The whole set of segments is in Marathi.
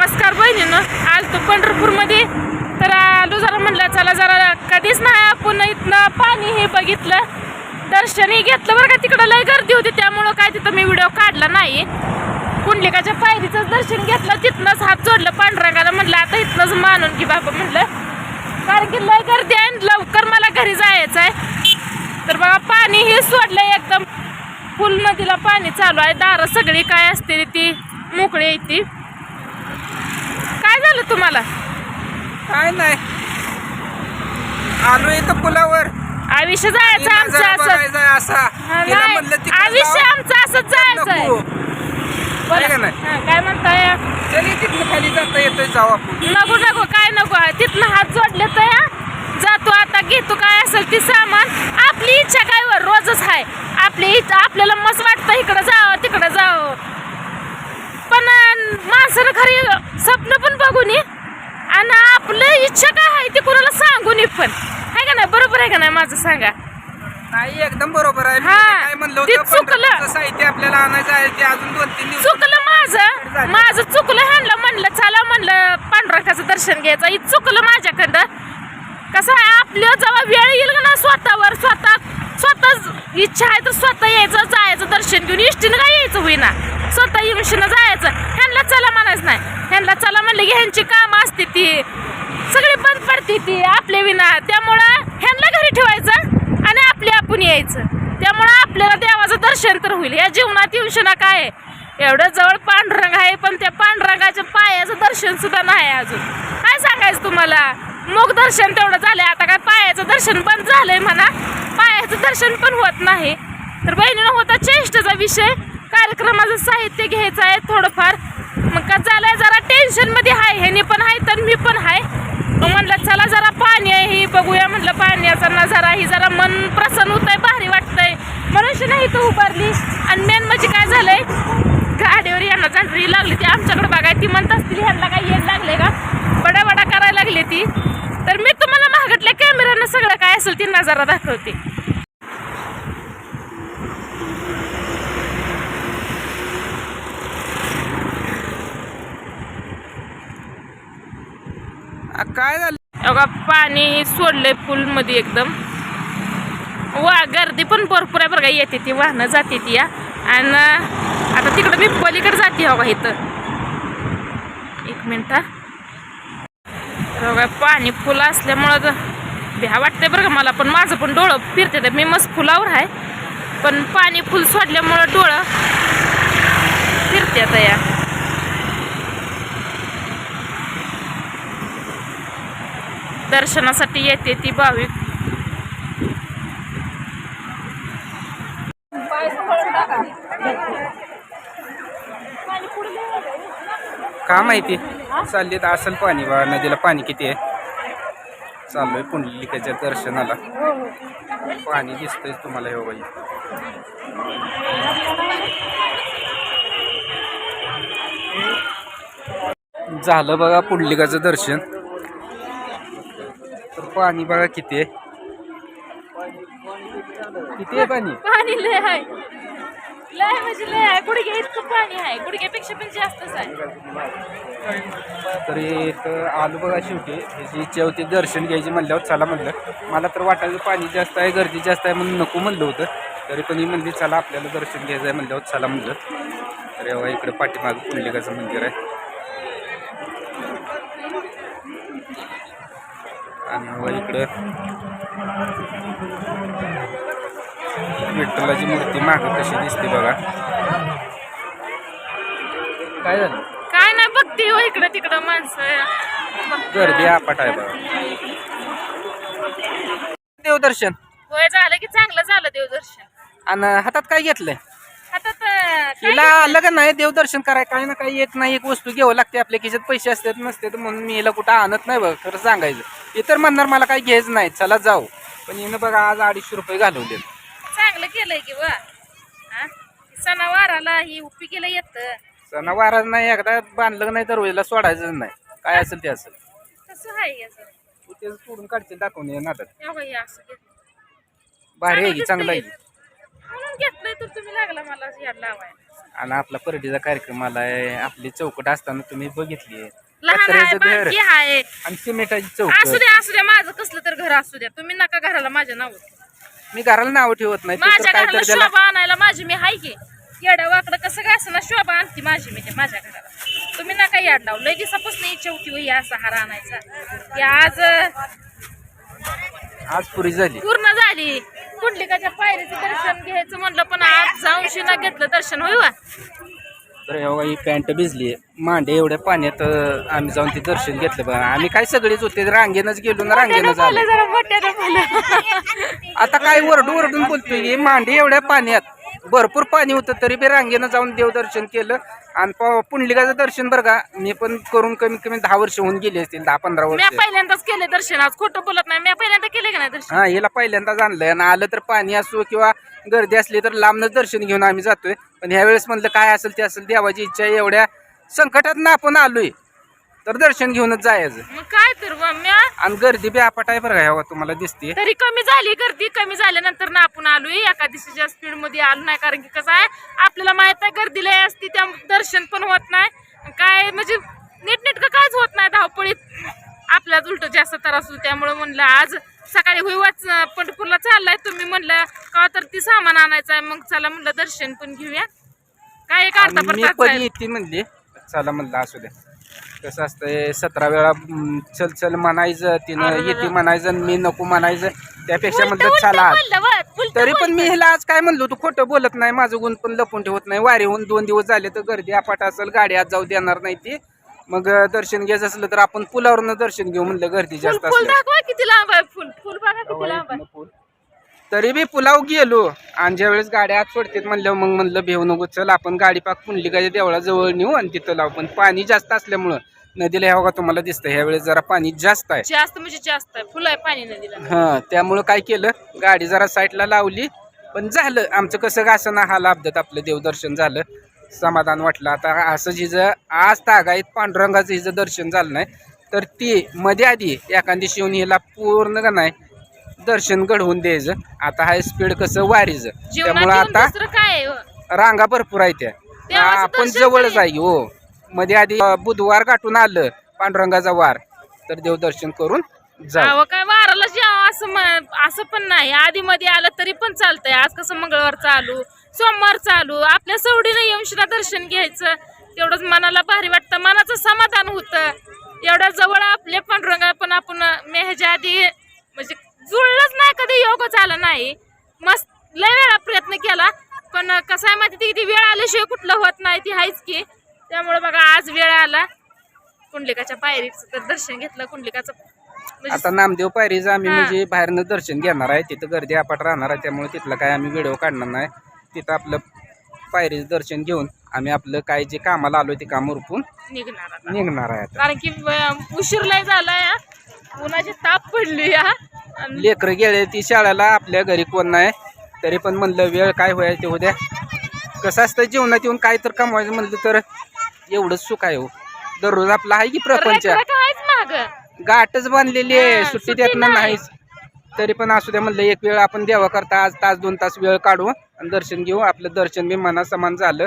नमस्कार बहिणीनं आज तो पंढरपूरमध्ये तर आलो जरा म्हणलं चला जरा कधीच नाही आपण इथनं पाणी हे बघितलं दर्शनही घेतलं बरं का तिकडं लय गर्दी होती त्यामुळं काय तिथं मी व्हिडिओ काढला नाही. कुंडलिकाच्या पायरीचंच दर्शन घेतलं तिथनंच हात जोडलं पांढरंगाला म्हणलं आता इथनंच मानून की बाबा म्हणलं कारण की लय गर्दी आहे लवकर मला घरी जायचं आहे तर बाबा पाणी हे सोडलं एकदम. फुल नदीला पाणी चालू आहे दारं सगळी काय असते ती मोकळी आहे ती. काय झालं तुम्हाला? काय नाही. आलो इथं पुलावर. आयुष्य जायचं आमचं असं बघायचा असा. तिला नाही. म्हणलं तिकडं आयुष्य जाऊ. आमचं असंच जायचंय. नको. बोला. आहे का नाही? हा, काय म्हणताय? चली तिथनं खाली जाता येतोय जाऊ आपण नको नको काय नको? तिथनं हात जोडले तर या जातो आता घेतो काय असेल ती सामान. आपली इच्छा काय वर? रोजच आहे आपली इच्छा आपल्याला मस्त वाटतं इकडं जावं तिकडं जावं पण अं, माणसानं खरी स्वप्न पण बघून ये आणि आपलं इच्छा काय आहे ते कुणाला सांगून ये पण आहे का नाही बरोबर आहे का नाही माझं सांगा? नाही एकदम बरोबर आहे. मी हा, काय म्हणलं ते होतं चुकलं. पंढरपूरचं साहित्य आपल्याला आणायचं आहे ते अजून दोन तीन दिवस चुकलं माझं. माझं चुकलं ह्यांना म्हणलं चला म्हणलं पांडुरंगाचं दर्शन घ्यायचं. हे चुकलं माझ्याकडं. कसं आहे आपल्या जेव्हा वेळ येईल ना स्वतःवर? स्वतः स्वतः इच्छा आहे तर स्वतः यायचं जायचं दर्शन घेऊन. इष्टीनं काय यायचं होईना? स्वतः येऊन जायचं. ह्यांना चला म्हणायचं नाही. ह्यांना चला म्हणलं की ह्यांची कामं असते ती. सगळी बंद पडते ती आपल्या विना. त्यामुळं ह्यांना घरी ठेवायचं आणि आपले आपण यायचं. त्यामुळं आपल्याला देवाचं दर्शन तर होईल. या जीवनात येऊन काय? आहे? एवढं जवळ पांढरंग आहे पण त्या पांढरंगाच्या पायाचं दर्शन सुद्धा नाही अजून. काय सांगायचं तुम्हाला? मुख दर्शन तेवढं झालंय. आता काय पायाचं दर्शन बंद झालंय म्हणा. पायाचं दर्शन पण होत नाही. तर बहिणीनं होता चेष्टेचा विषय. कार्यक्रमाचं साहित्य घ्यायचं आहे थोडंफार. मग का झालंय जरा टेन्शनमध्ये आहे ह्यानी पण आहे तर मी पण आहे मग म्हणलं चला जरा पाणी आहे ही बघूया. म्हटलं पाण्याचा नजारा ही जरा मन प्रसन्न होत आहे भारी वाटतंय. म्हणून नाही तू उभारली. आणि मेन म्हणजे काय झालंय गाडीवर यांना जाणरी लागली ती आमच्याकडे बघाय ती म्हणत असतील ह्यांना काय येत लागले का? बडा बडा करायला लागली ती. तर मी तुम्हाला महागटल्या कॅमेऱ्यानं सगळं काय असेल ती नजारा दाखवते. काय झालं? बघा पाणी सोडलंय फुलमध्ये एकदम. वा गर्दी पण भरपूर आहे बरं का. येते ती वाहनं जाते ती या आणि आता तिकडं मी पलीकडे जाते हो इथं. एक मिनिट बघा पाणी फुलं असल्यामुळं ग- भ्या वाटते बरं का मला. पण माझं पण डोळं फिरते मी मस्त फुलावर आहे. पण पाणी फुल सोडल्यामुळं डोळं फिरते आता या. दर्शनासाठी येते ती भाविक का माहिती? चालली तर असेल पाणी बा नदीला पाणी किती आहे? चाललोय पुंडलिकाच्या दर्शनाला. पाणी दिसतंय तुम्हाला हे बाई. झालं बघा पुंडलिकाचं दर्शन. पाणी बघा किती आहे. किती आहे पाणी? पाणी लय आहे. लय म्हणजे लय आहे. गुडघे इतकं पाणी आहे. गुडघ्यापेक्षा पण जास्तच आहे. तरी इथं आलो बघा शेवटी. ह्याची इच्छा होती दर्शन घ्यायची म्हणल्यावर चला म्हणलं. मला तर वाटायचं पाणी जास्त आहे गर्दी जास्त आहे म्हणून नको म्हणलं होतं. तरी पण ही म्हणली चला आपल्याला दर्शन घ्यायचं आहे म्हणल्यावर चला म्हणलं. तर एव्हा इकडे पाठीमागं पुंडलिकाचं मंदिर आहे. आणि एव्हा इकडं. विठ्ठलाची मूर्ती मागं कशी दिसते बघा. काय झालं? काय नाही बघते हो इकडं तिकडं माणसं. गर्दी आपट आहे बघा. देवदर्शन. होय झालं की चांगलं झालं देवदर्शन. आणि हातात काय घेतलंय? तर आलं का नाही देवदर्शन कराय काही ना काही एक ना एक वस्तू घ्यावं लागते आपल्या खिशात पैसे असतात नसतात म्हणून मी हिला कुठं आणत नाही बघ खरं सांगायचं. इतर म्हणणार मला काही घ्यायचं नाही चला जाऊ. पण हिनं बघा आज अडीचशे रुपये घालवले. चांगलं केलंय की हा? सणावाराला ही उपी केलं येत. सणावारात नाही एकदा बांधलं नाही तर रोजला सोडायचं नाही. काय असेल ते असेल. तसं आहे तू ते सोडून दाखवून ये नाटक तेव्हा हे असं घेतलं. भारी आहे की चांगलं आहे. घेतलंय तर तुम्ही लागला मला याड लावाय आणि आपला परडीचा कार्यक्रम आलाय आपली चौकट असताना तुम्ही बघितली लहान आहे घर. आणि सिमेंटाची असू चौकट द्या असू द्या माझं कसलं तर घर असू द्या. तुम्ही नका घराला माझ्या नाव मी घराला नाव ठेवत नाही ते तर माझ्या काय घराला तर त्याला शोभा आणायला माझी मी हाय की. येडा वाकडं कसं काय असं ना शोभा आणते माझी मी ते माझ्या घराला. तुम्ही नका याड लावू. लय दिवसापासून इच्छा होती होई असा हार आणायचा. आज आज पुरी झाली. पूर्ण झाली. कुंडलिकाच्या पायरीचं दर्शन घ्यायचं म्हणलं पण आज जाऊन शिना घेतलं दर्शन होई वा? तर हे ही पॅन्ट भिजली. मांडे एवढ्या पाण्यात अं, आम्ही जाऊन ते दर्शन घेतलं बघा. आम्ही काय सगळेच होते रांगेनच गेलो ना रांगेनच आलो. बोला जरा मोठ्यानं बोला आता काय ओरडू ओरडून बोलतोय ही मांडे एवढ्या पाण्यात. भरपूर पाणी होतं तरी बी रांगेनं जाऊन देवदर्शन केलं. आणि प- पुंडलिकाचं दर्शन बरं का मी पण करून कमीत कमी दहा वर्ष होऊन गेली असतील दहा पंधरा मी वर्ष. पहिल्यांदाच केले दर्शन आज खोटं बोलत नाही. मी पहिल्यांदा केले का नाही दर्शन? हा हिला पहिल्यांदाच आणलंय. आणि आलं तर पाणी असो किंवा गर्दी असली तर लांबनच दर्शन घेऊन आम्ही जातोय. पण ह्या वेळेस म्हणलं काय असेल ते असेल देवाची इच्छा आहे एवढ्या संकटात ना आपण आलोय. तर दर्शन घेऊनच जायचं. मग काय तर आणि गर्दी बी आपट आहे बरं का ह्या तुम्हाला दिसते. तरी कमी झाली गर्दी कमी झाल्यानंतर ना आपण आलोय. एका दिवशीच्या स्पीडमध्ये आलो नाही कारण की कसं आहे आपल्याला माहीत आहे गर्दी लय असती त्या दर्शन पण होत नाही. काय म्हणजे नीटनेटकं कायच होत नाही धावपळीत. आपल्याच उलट जास्त त्रास होतो त्यामुळे म्हणलं आज सकाळी हुईवाच पंढरपूरला चाललाय तुम्ही म्हणलं का तर ती सामान आणायचं आहे मग चला म्हणलं दर्शन पण घेऊया. काय एक अर्धा मी पण. येते म्हणली? चला म्हणलं असू द्या कसं असतंय सतरा वेळा चल चल म्हणायचं तिनं येते म्हणायचं मी नको म्हणायचं त्यापेक्षा म्हणलं चला तरी पण मी. ह्याला आज काय म्हणलो तू खोटं बोलत नाही माझं गुण पण लपून ठेवत नाही वारी होऊन दोन दिवस झाले तर गर्दी अपाट असेल गाडी आज जाऊ देणार नाही ती. मग दर्शन घ्यायचं असलं तर आपण पुलावरून दर्शन घेऊ म्हणलं गर्दी फुल जास्त फुल. तरी बी पुलाव गेलो. आणि ज्या वेळेस गाड्या आत सोडतात म्हणलं मग म्हणलं भेऊ नको चल आपण गाडी पाक पुंडलिकाच्या देवळाजवळ नेऊ आणि तिथं लावू. पण पाणी जास्त असल्यामुळं नदीला ह्या बघा तुम्हाला दिसतं ह्या वेळेस जरा पाणी जास्त आहे. जास्त म्हणजे जास्त आहे. फुल आहे पाणी नदीला. हा त्यामुळं काय केलं गाडी जरा साईडला लावली. पण झालं आमचं कसं का असं ना हा लाभदत आपलं देवदर्शन झालं. समाधान वाटलं. आता असं जिचं आज तागायत पांडुरंगाचं हिचं दर्शन झालं नाही तर ती मध्ये आधी एखादी शिवून हिला पूर्ण का नाही दर्शन घडवून द्यायचं. आता हाय स्पीड कसं वारीचं. त्यामुळं जीवनात आता दुसरं काय आहे हो? रांगा भरपूर आहेत त्या. देवाचं आपण दर्शन जवळच. आहे हो. मध्ये आधी अं, बुधवार गाठून आलं पांडुरंगाचा वार. तर देवदर्शन करून जाऊ. अहो काय वाराला जेवा असं म- असं पण नाही. आधी मध्ये आलं तरी पण चालतंय. आज कसं मंगळवार चालू सोमवार चालू. आपल्या सवडीनं शिना दर्शन घ्यायचं. तेवढंच मनाला भारी वाटतं. मनाचं समाधान होतं एवढ्या जवळ आपले पांडुरंगा पण आपण मी ह्याच्या आधी म्हणजे जुळलंच नाही कधी योग झाला नाही मस्त लय वेळा प्रयत्न केला पण कसं आहे माहिती ती- ती वेळ आल्याशिवाय कुठलं होत नाही ती आहेच की त्यामुळे बघा आज वेळ आला कुंडलिकाच्या पायरीचं तर दर्शन घेतलं कुंडलिकाचं. म्हणजे आता नामदेव पायरीचं आम्ही हा. म्हणजे बाहेरनं दर्शन घेणार आहे तिथं गर्दी अपाट राहणार आहे त्यामुळे तिथलं काय आम्ही व्हिडिओ काढणार नाही. तिथं आपलं पायरीचं दर्शन घेऊन आम्ही आपलं काय जे कामाला आलो ते काम उरकून निघणार आता. निघणार आहे आता. कारण की व- उशीर लय झालाय हा. उन्हाची ताप पडली हा. आणि लेकरं गेले ती शाळेला आपल्या घरी कोण नाही. तरी पण म्हणलं वेळ काय होईल ते उद्या कसं असतं जीवनात येऊन काय तर कमवायचं म्हणलं तर एवढंच सुख आहे हो. दररोज आपला आहे की प्रपंच? गाठच बांधलेली आहे सुट्टी देत नाही. नाहीच. तरी पण असू द्या म्हणलं एक वेळ आपण देवा करता आज तास दोन तास वेळ काढू आणि दर्शन घेऊ. आपलं दर्शन बी मना समान झालं.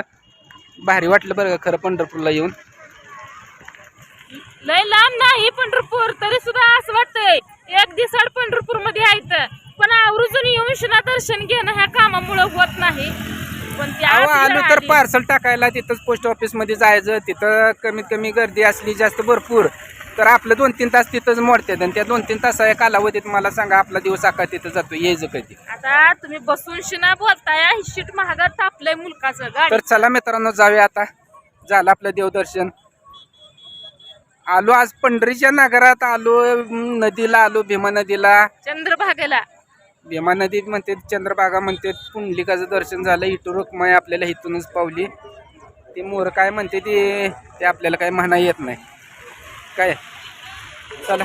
भारी वाटलं बरं खरं पंढरपूरला येऊन. लय लांब नाही पंढरपूर तरी सुद्धा असं वाटतंय एक दिवसाड पंढरपूरमध्ये आहेत पण आवर्जून येऊन शिना दर्शन घेणं ह्या कामामुळे होत नाही. पण अहो, आलो तर. पार्सल टाकायला तिथंच पोस्ट ऑफिसमध्ये जायचं तिथं कमीत कमी गर्दी असली जास्त भरपूर तर आपलं दोन तीन तास तिथंच मोडतात आणि त्या दोन तीन तासा कालावधीत मला सांगा आपला दिवस आका तिथं जातो यायचं कधी? आता तुम्ही बसून शिना बोलताय ही शीट महागात तापलंय मुलकाचं गाडी. तर चला मित्रांनो जाऊया आता. झालं आपलं देवदर्शन. आलो आज पंढरीच्या नगरात आलो अं, नदीला आलो भीमा नदीला. चंद्रभागेला. भीमा नदीत म्हणते चंद्रभागा म्हणते पुंडलिकाचं दर्शन झालं इटू रुक्माई आपल्याला इथूनच पावली. ते मोर काय म्हणते ते ते आपल्याला काय म्हणा येत नाही. काय? चला.